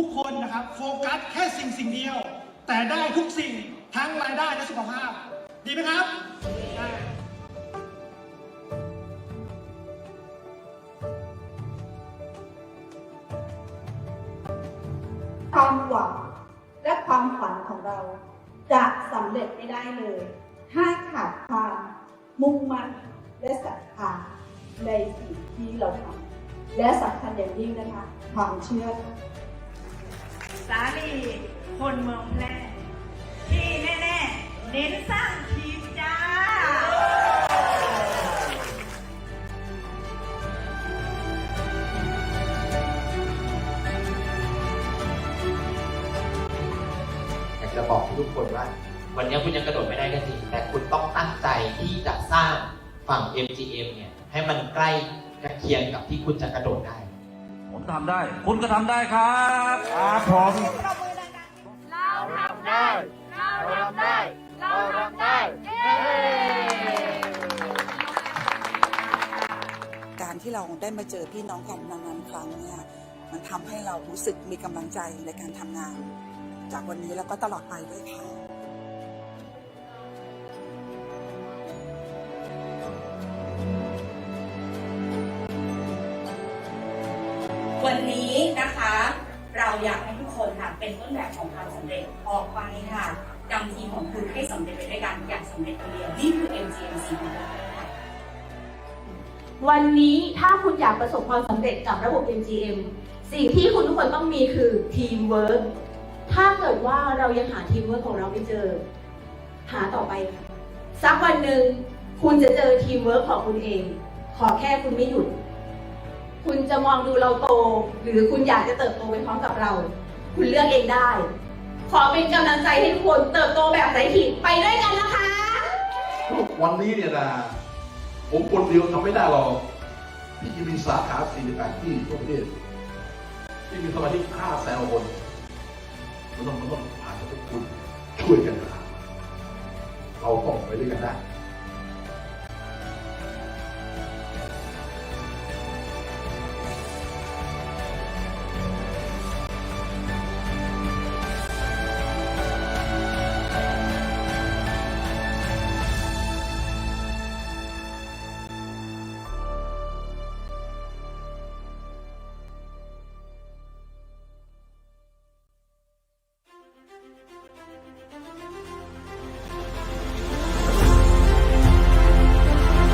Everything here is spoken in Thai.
ุกคนนะครับโฟกัสแค่สิ่งสิ่งเดียว แต่ได้ทุกสิ่งทั้งรายได้และสุขภาพ ดีไหมครับได้ความหวังและความฝันของเรา จะสำเร็จไม่ได้เลย ถ้าขาดความมุ่งมั่นและศรัทธาในสิ่งที่เราทำและสำคัญอย่างยิ่งนะคะ ความเชื่อ สาลีคนเมืองแพร่ที่แน่ๆเน้นสร้างทีมจ้า อยากจะบอกทุกคนว่า วันนี้คุณยังกระโดดไม่ได้ก็จริง แต่คุณต้องตั้งใจที่จะสร้างฝั่ง MGM เนี่ยให้มันใกล้ใกล้เคียงกับที่คุณจะกระโดดได้ ผมทำได้ คุณก็ทำได้ครับครับผมเราทำได้ เราทำได้ เราทำได้เย้การที่เราได้มาเจอพี่น้องกันนานๆครั้งเนี่ยมันทำให้เรารู้สึกมีกำลังใจในการทำงาน จากวันนี้แล้วก็ตลอดไปด้วยค่ะ วันนี้นะคะ เราอยากให้ทุกคนค่ะเป็นต้นแบบของความสำเร็จออกไปค่ะนำทีมของคุณให้สำเร็จไปด้วยกันอย่างสำเร็จคนเดียวนี่คือ MGMC ของเราวันนี้ถ้าคุณอยากประสบความสำเร็จกับระบบ MGM สิ่งที่คุณทุกคนต้องมีคือทีมเวิร์กถ้าเกิดว่าเรายังหาทีมเวิร์กของเราไม่เจอ หาต่อไป สักวันหนึ่งคุณจะเจอทีมเวิร์กของคุณเอง ขอแค่คุณไม่หยุด คุณจะมองดูเราโต หรือคุณอยากจะเติบโตไปพร้อมกับเรา คุณเลือกเองได้ ขอเป็นกำลังใจให้ทุกคนเติบโตแบบไร้ขีดไปด้วยกันนะคะ วันนี้เนี่ยนะผมคนเดียวทำไม่ได้หรอกที่จะมีสาขา 48 ที่ทั่วประเทศที่มีสมาชิก5แสนคนมันต้องมันต้องผ่านจากคุณช่วยกันนะเราต้องไปด้วยกันได้